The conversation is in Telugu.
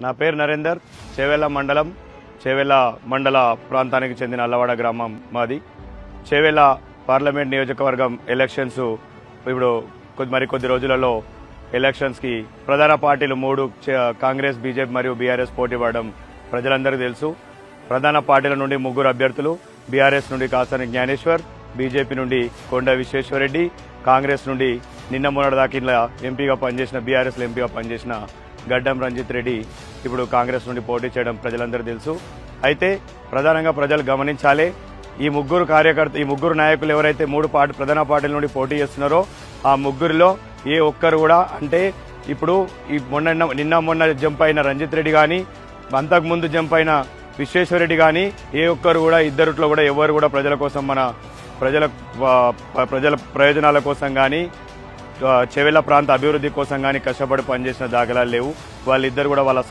నా పేరు నరేందర్. చేవెళ్ళ మండలం చేవెళ్ళ మండల ప్రాంతానికి చెందిన అల్లవాడ గ్రామం మాది. చేవెళ్ళ పార్లమెంట్ నియోజకవర్గం ఎలక్షన్స్ ఇప్పుడు కొద్ది మరి కొద్ది రోజులలో ఎలక్షన్స్కి ప్రధాన పార్టీలు మూడు చే- కాంగ్రెస్ బీజేపీ మరియు బీఆర్ఎస్ పోటీ పడడం ప్రజలందరికీ తెలుసు. ప్రధాన పార్టీల నుండి ముగ్గురు అభ్యర్థులు బీఆర్ఎస్ నుండి కాసాని జ్ఞానేశ్వర్ బీజేపీ నుండి కొండ విశ్వేశ్వరరెడ్డి కాంగ్రెస్ నుండి నిన్న మొన్నటిదాకా ఇలా ఎంపీగా పనిచేసిన బీఆర్ఎస్లో ఎంపీగా పనిచేసిన గడ్డం రంజిత్ రెడ్డి ఇప్పుడు కాంగ్రెస్ నుండి పోటీ చేయడం ప్రజలందరూ తెలుసు. అయితే ప్రధానంగా ప్రజలు గమనించాలి ఈ ముగ్గురు కార్యకర్త ఈ ముగ్గురు నాయకులు ఎవరైతే మూడు పార్టీ ప్రధాన పార్టీల నుండి పోటీ చేస్తున్నారో ఆ ముగ్గురిలో ఏ ఒక్కరు కూడా అంటే ఇప్పుడు ఈ మొన్న నిన్న మొన్న జంప్ అయిన రంజిత్ రెడ్డి కానీ అంతకు ముందు జంప్ అయిన విశ్వేశ్వరరెడ్డి కానీ ఏ ఒక్కరు కూడా ఇద్దరిట్లో కూడా ఎవరు కూడా ప్రజల కోసం మన ప్రజల ప్రజల ప్రయోజనాల కోసం కానీ చెవెల ప్రాంత అభివృద్ధి కోసం కానీ కష్టపడి పనిచేసిన దాఖలాలు లేవు. వాళ్ళిద్దరు కూడా వాళ్ళ